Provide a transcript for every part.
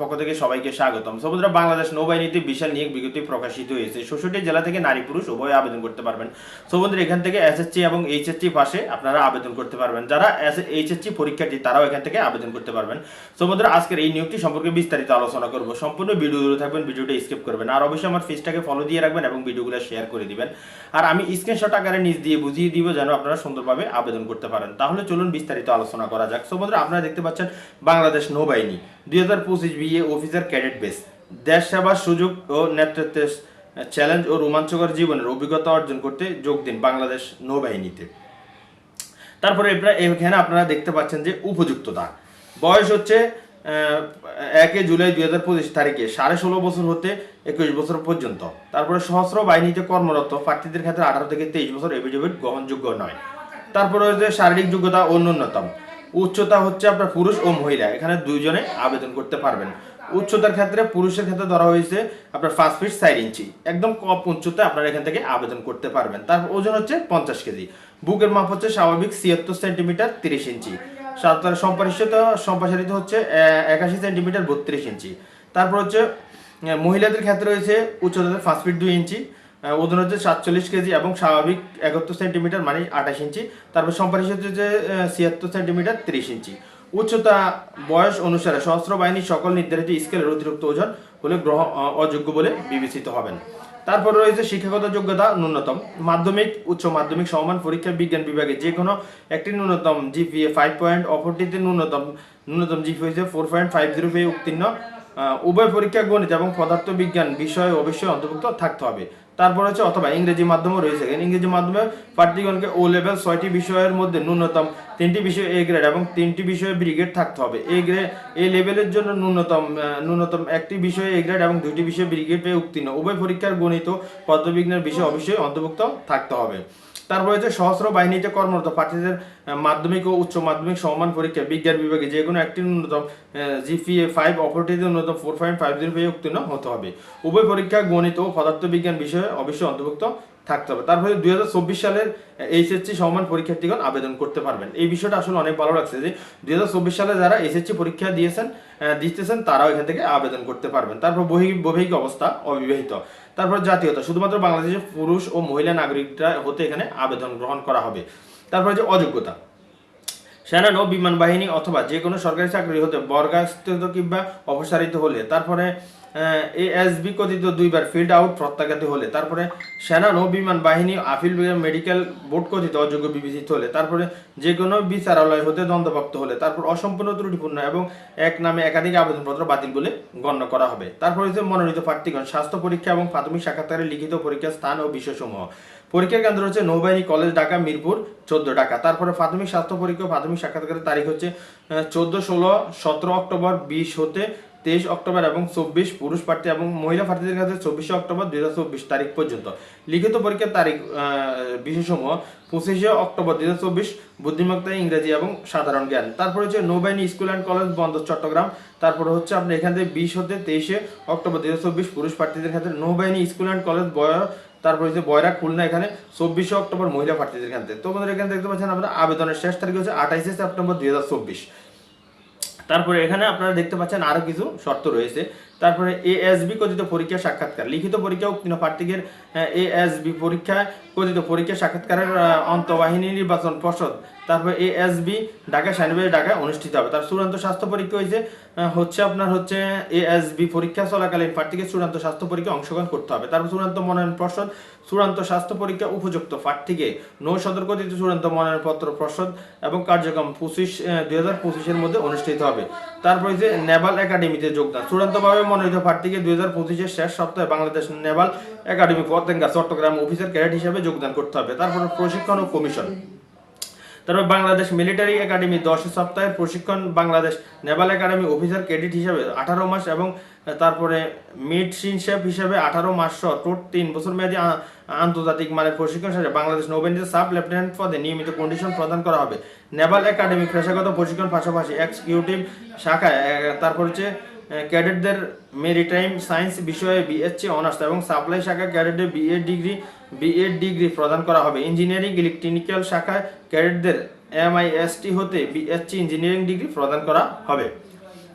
পক্ষ থেকে সবাইকে স্বাগতম। বাংলাদেশ বিশাল নিয়োগ প্রকাশিত হয়েছে। জেলা থেকে নারী পুরুষ আবেদন করতে পারবেন। এখান থেকে এসএসসি এবং এইচএসসি পাশে আপনারা আবেদন করতে পারবেন। যারা এইচএসসি তারাও এখান থেকে আবেদন করতে পারবেন। আজকের এই নিয়োগটি সম্পর্কে বিস্তারিত আলোচনা করব। সম্পূর্ণ থাকবেন, ভিডিওটা স্কিপ করবেন আর অবশ্যই আমার ফলো দিয়ে রাখবেন এবং শেয়ার করে দিবেন। আর আমি আকারে নিজ দিয়ে বুঝিয়ে দিব যেন আপনারা সুন্দরভাবে আবেদন করতে পারেন। তাহলে চলুন বিস্তারিত আলোচনা করা যাক। সমুদ্র, আপনারা দেখতে পাচ্ছেন বাংলাদেশ নৌবাহিনী, দুই হাজার পঁচিশ বিএ অফিসার ক্যাডেট বেস। দেশ সেবার সুযোগ ও নেতৃত্বের চ্যালেঞ্জ ও রোমাঞ্চকর জীবনের অভিজ্ঞতা অর্জন করতে যোগ দিন বাংলাদেশ নৌবাহিনীতে। তারপরে এখানে আপনারা দেখতে পাচ্ছেন যে উপযুক্ততা। বয়স হচ্ছে একে জুলাই দুই হাজার পঁচিশ তারিখে, সাড়ে ষোলো বছর হতে একুশ বছর পর্যন্ত। তারপরে সহস্র বাহিনীতে কর্মরত, প্রার্থীদের ক্ষেত্রে আঠারো থেকে তেইশ বছর এভিডেভিট গ্রহণযোগ্য নয়। তারপরে হচ্ছে শারীরিক যোগ্যতা ও ন্যূনতম। উচ্চতা হচ্ছে আপনার পুরুষ ও মহিলা, এখানে দুইজনে আবেদন করতে পারবেন। উচ্চতার ক্ষেত্রে পুরুষের ক্ষেত্রে ধরা হয়েছে আপনার পাঁচ ফিট চার ইঞ্চি একদম কম উচ্চতা আপনারা এখান থেকে আবেদন করতে পারবেন। তার ওজন হচ্ছে পঞ্চাশ কেজি, বুকের মাপ হচ্ছে স্বাভাবিক ছিয়াত্তর সেন্টিমিটার তিরিশ ইঞ্চি সাঁতার সম্প্রসারিত সম্প্রসারিত হচ্ছে একাশি সেন্টিমিটার বত্রিশ ইঞ্চি তারপর হচ্ছে মহিলাদের ক্ষেত্রে রয়েছে উচ্চতা পাঁচ ফিট দুই ইঞ্চি ওজন হচ্ছে সাতচল্লিশ কেজি এবং স্বাভাবিক একাত্তর সেন্টিমিটার মানে আঠাশ ইঞ্চি। তারপর সম্প্রসারিত হচ্ছে যে ছিয়াত্তর সেন্টিমিটার, তিরিশ ইঞ্চি। উচ্চতা বয়স অনুসারে সশস্ত্র বাহিনীর সকল নির্ধারিত স্কেলের অতিরিক্ত ওজন হলে গ্রহ অযোগ্য বলে বিবেচিত হবেন। তারপর রয়েছে শিক্ষাগত যোগ্যতা ন্যূনতম। মাধ্যমিক, উচ্চ মাধ্যমিক সমান পরীক্ষা বিজ্ঞান বিভাগে যে কোনো একটি ন্যূনতম জিপিএ ফাইভ পয়েন্ট অপরটিতে ন্যূনতম ন্যূনতম GPA four point five zero পেয়ে উত্তীর্ণ উভয় পরীক্ষা গণিত এবং পদার্থবিজ্ঞান বিষয়ে অবশ্যই অন্তর্ভুক্ত থাকতে হবে। তারপর হচ্ছে অথবা ইংরেজি মাধ্যমও রয়েছে। ইংরেজি মাধ্যমে প্রার্থীগণকে ও লেভেল ছয়টি বিষয়ের মধ্যে ন্যূনতম তিনটি বিষয় এ গ্রেড এবং তিনটি বিষয়ে ব্রিগেড থাকতে হবে। এ গ্রেড এ লেভেলের জন্য ন্যূনতম ন্যূনতম একটি বিষয়ে এ গ্রেড এবং দুটি বিষয়ে ব্রিগেড পেয়ে উত্তীর্ণ। উভয় পরীক্ষার গণিত পদার্থবিজ্ঞানের বিষয় অবশ্যই অন্তর্ভুক্ত থাকতে হবে। তারপর হচ্ছে সহস্র বাহিনীতে কর্মরত, প্রার্থীদের মাধ্যমিক ও উচ্চ মাধ্যমিক সমান পরীক্ষা, বিজ্ঞান বিভাগে যে কোনো একটি ন্যূনতম জিপিএ ফাইভ অপরটিতে ন্যূনতম ফোর পয়েন্ট ফাইভ জিরো উত্তীর্ণ হতে হবে। উভয় পরীক্ষা গণিত ও পদার্থবিজ্ঞান বিষয়ে অবশ্যই অন্তর্ভুক্ত। থাকতে হবে। তারপরে দুই হাজার চব্বিশ সালের এইচএসসি সমান পরীক্ষার্থীগণ আবেদন করতে পারবেন। এই বিষয়টা আসলে অনেক ভালো লাগছে যে দুই হাজার চব্বিশ সালে যারা এইচএসসি পরীক্ষা দিয়েছেন দিতেছেন, তারাও এখান থেকে আবেদন করতে পারবেন। তারপর বহি, বৈবাহিক অবস্থা অবিবাহিত। তারপর জাতীয়তা, শুধুমাত্র বাংলাদেশের পুরুষ ও মহিলা নাগরিকরা হতে এখানে আবেদন গ্রহণ করা হবে। তারপর যে অযোগ্যতা সেনা নৌ বিমান বাহিনী অথবা যে কোনো সরকারি চাকরি হতে বরখাস্ত কিংবা অপসারিত হলে, তারপরে এএসবি কথিত দুইবার ফিল্ড আউট প্রত্যাখ্যাত হলে, তারপরে সেনা নৌ বিমান বাহিনী আপিল মেডিকেল বোর্ড কথিত অযোগ্য বিবেচিত হলে, তারপরে যে কোনো বিচারালয় হতে দ্বন্দ্বপ্রাপ্ত হলে, তারপর অসম্পূর্ণ ত্রুটিপূর্ণ এবং এক নামে একাধিক আবেদনপত্র বাতিল বলে গণ্য করা হবে। তারপরে হচ্ছে মনোনীত প্রার্থীগণ স্বাস্থ্য পরীক্ষা এবং প্রাথমিক সাক্ষাৎকারে লিখিত পরীক্ষার স্থান ও বিষয়সমূহ। পরীক্ষার কেন্দ্র হচ্ছে নৌবাহিনী কলেজ ঢাকা, মিরপুর, চোদ্দ ঢাকা। তারপরে প্রাথমিক স্বাস্থ্য পরীক্ষা প্রাথমিক সাক্ষাৎকারের তারিখ হচ্ছে চোদ্দ, ষোলো, সতেরো অক্টোবর, বিশ হতে তেইশ অক্টোবর এবং চব্বিশ পুরুষ প্রার্থী এবং মহিলা প্রার্থীদের কাছে চব্বিশে অক্টোবর দুই হাজার চব্বিশ তারিখ পর্যন্ত। লিখিত পরীক্ষার তারিখ বিশেষসমূহ, পঁচিশে অক্টোবর দুই হাজার চব্বিশ, বুদ্ধিমত্তা, ইংরেজি এবং সাধারণ জ্ঞান। তারপর হচ্ছে নৌবাহিনী স্কুল অ্যান্ড কলেজ বন্দর, চট্টগ্রাম। তারপরে হচ্ছে আপনি এখান থেকে বিশ হতে তেইশে অক্টোবর দুই হাজার চব্বিশ পুরুষ প্রার্থীদের ক্ষেত্রে নৌবাহিনী স্কুল অ্যান্ড কলেজ বয় তারপর হচ্ছে বয়রা খুলনা এখানে চব্বিশে অক্টোবর মহিলা প্রার্থীদের ক্ষেত্রে তো বন্ধুরা এখানে দেখতে পাচ্ছেন আপনারা, আবেদনের শেষ তারিখ হচ্ছে আঠাইশে সেপ্টেম্বর দুই হাজার চব্বিশ। তারপরে এখানে আপনারা দেখতে পাচ্ছেন আরও কিছু শর্ত রয়েছে। তারপরে এএসবি কথিত পরীক্ষা সাক্ষাৎকার। লিখিত পরীক্ষা উত্তীর্ণ প্রার্থীদের এএসবি পরীক্ষা কথিত পরীক্ষা সাক্ষাৎকারের অন্তঃবাহিনী নির্বাচন পর্ষদ তারপরে এএসবি ঢাকা সেনাবাহিনী ঢাকায় অনুষ্ঠিত হবে। তার চূড়ান্ত স্বাস্থ্য পরীক্ষা হয়েছে হচ্ছে আপনার হচ্ছে এএসবি পরীক্ষা চলাকালীন প্রার্থীকে চূড়ান্ত স্বাস্থ্য পরীক্ষা অংশগ্রহণ করতে হবে। তারপর চূড়ান্ত মনোনয়ন পর্ষদ, চূড়ান্ত স্বাস্থ্য পরীক্ষা উপযুক্ত প্রার্থীকে নৌ সদর কথিত চূড়ান্ত মনোনয়নপত্র পর্ষদ এবং কার্যক্রম পঁচিশ দুই হাজার পঁচিশের মধ্যে অনুষ্ঠিত হবে। তারপর যে নেভাল একাডেমিতে যোগদান, চূড়ান্তভাবে মনোনীত প্রার্থীকে দুই হাজার পঁচিশের শেষ সপ্তাহে Bangladesh naval academy Patenga Chittagong officer cadet হিসেবে যোগদান করতে হবে। তারপর প্রশিক্ষণ ও কমিশন। তারপর বাংলাদেশ মিলিটারি একাডেমি দশ সপ্তাহের প্রশিক্ষণ, Bangladesh naval academy officer credit হিসাবে আঠারো মাস এবং তারপরে মিডশিপশিপ হিসাবে আঠারো মাস সহ টোট তিন বছর মেয়াদী আন্তর্জাতিক মানের প্রশিক্ষণ শেষে বাংলাদেশ নৌবাহিনীতে সাব লেফটেন্যান্ট পদে নিয়মিত কন্ডিশন প্রদান করা হবে। নেভাল একাডেমি পেশাগত প্রশিক্ষণ পাশাপাশি এক্সিকিউটিভ শাখায় তারপর হচ্ছে ক্যাডেটদের মেরিটাইম সায়েন্স বিষয়ে বিএসসি অনার্স এবং সাপ্লাই শাখা ক্যাডেটদের বিএ ডিগ্রি, বিএড ডিগ্রি প্রদান করা হবে। ইঞ্জিনিয়ারিং, ইলেকট্রিক্যাল শাখায় ক্যাডেটদের এমআইএসটি হতে বিএসসি ইঞ্জিনিয়ারিং ডিগ্রি প্রদান করা হবে।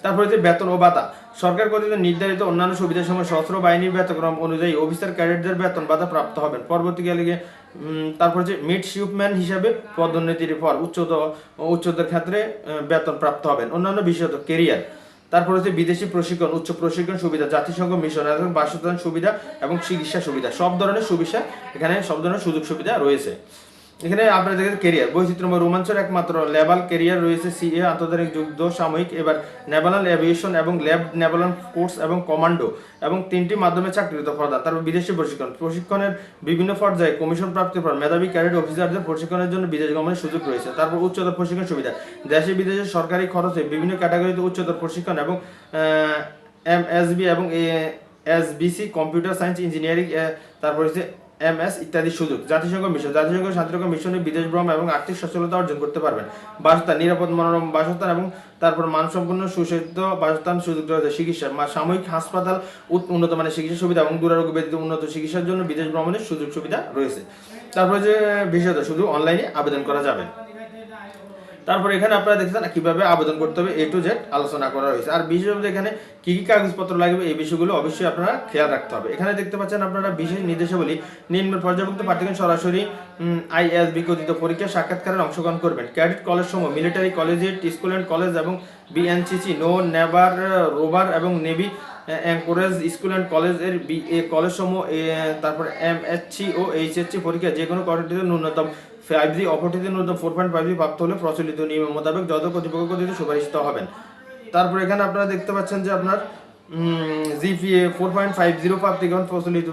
তারপরে যে বেতন ও ভাতা। সরকার কর্তৃক নির্ধারিত অন্যান্য সুবিধার সময় সশস্ত্র বাহিনীর বেতনক্রম অনুযায়ী অফিসার ক্যাডেটদের বেতন ভাতা প্রাপ্ত হবেন। পরবর্তীকালে তারপর যে মিড শিপম্যান হিসাবে পদোন্নতির পর উচ্চতর উচ্চতর ক্ষেত্রে বেতন প্রাপ্ত হবেন। অন্যান্য বিষয়ত কেরিয়ার। তারপর হচ্ছে বিদেশি প্রশিক্ষণ, উচ্চ প্রশিক্ষণ সুবিধা, জাতিসংঘ, মিশন এবং বাসস্থান সুবিধা এবং চিকিৎসা সুবিধা। সব ধরনের সুবিধা এখানে, সব ধরনের সুযোগ সুবিধা রয়েছে। এখানে আপনারা দেখেন কেরিয়ার বৈচিত্র্যময় রোমাঞ্চের একমাত্র লেভাল কেরিয়ার রয়েছে সিএ আন্তর্জাতিক যুদ্ধ, সাময়িক, এবার নেভালাল এভিয়েশন এবং ল্যাব নেভালাল ফোর্স এবং কমান্ডো এবং তিনটি মাধ্যমে চাকরিত প্রদান তারপর বিদেশি প্রশিক্ষণ, প্রশিক্ষণের বিভিন্ন পর্যায়ে কমিশন প্রাপ্তির পর মেধাবী ক্যাডেট অফিসারদের প্রশিক্ষণের জন্য বিদেশ গমনের সুযোগ রয়েছে, তারপর উচ্চতর প্রশিক্ষণ সুবিধা, দেশে বিদেশে সরকারি খরচে বিভিন্ন ক্যাটাগরিতে উচ্চতর প্রশিক্ষণ এবং এমএসবি এবং A SBC computer science engineering তারপর হচ্ছে এমএস ইত্যাদি সুযোগ। জাতিসংঘ মিশন। জাতিসংঘ শান্তিরক্ষা মিশনে বিদেশ ভ্রমণ এবং আর্থিক সচ্ছলতা অর্জন করতে পারবেন বাসস্থান, নিরাপদ মনোরম বাসস্থান এবং তারপর মানসম্পন্ন সুসজ্জিত বাসস্থান সুযোগ রয়েছে চিকিৎসা সাময়িক হাসপাতাল উন্নত মানের চিকিৎসা সুবিধা এবং দুরারোগ্য ব্যতীত উন্নত চিকিৎসার জন্য বিদেশ ভ্রমণের সুযোগ সুবিধা রয়েছে। তারপরে যে বিষয়টা, শুধু অনলাইনে আবেদন করা যাবে। তারপর এখানে আপনারা দেখছেন কীভাবে আবেদন করতে হবে এ টু জেড আলোচনা করা হয়েছে। আর বিশেষভাবে এখানে কি কি কাগজপত্র লাগবে, এই বিষয়গুলো অবশ্যই আপনারা খেয়াল রাখতে হবে। এখানে দেখতে পাচ্ছেন আপনারা বিশেষ নির্দেশাবলী, নিম্ন পর্যায়ভুক্ত প্রার্থীগণ সরাসরি আইএসবি কথিত পরীক্ষা সাক্ষাৎকারে অংশগ্রহণ করবেন। ক্যাডেট কলেজ সমূহ, military collegiate school and college এবং বিএনসিসি নো নেভার রোভার এবং নেভি অ্যাঙ্করেজ স্কুল অ্যান্ড কলেজের বি, এ কলেজ সমূহ তারপর এম ও এইচএসসি পরীক্ষা যে কোনো কলেজটিতে ন্যূনতম ফাইভ জি অপরটিতে ন্যূনতম ফোর পয়েন্ট ফাইভ জি প্রাপ্ত হলে প্রচলিত নিয়ম মোতাবেক যত কর্তৃপক্ষ দিতে সুপারিশিত হবেন। তারপর এখানে আপনারা দেখতে পাচ্ছেন যে আপনার GPA four point five zero প্রাপ্তিগণ প্রচলিত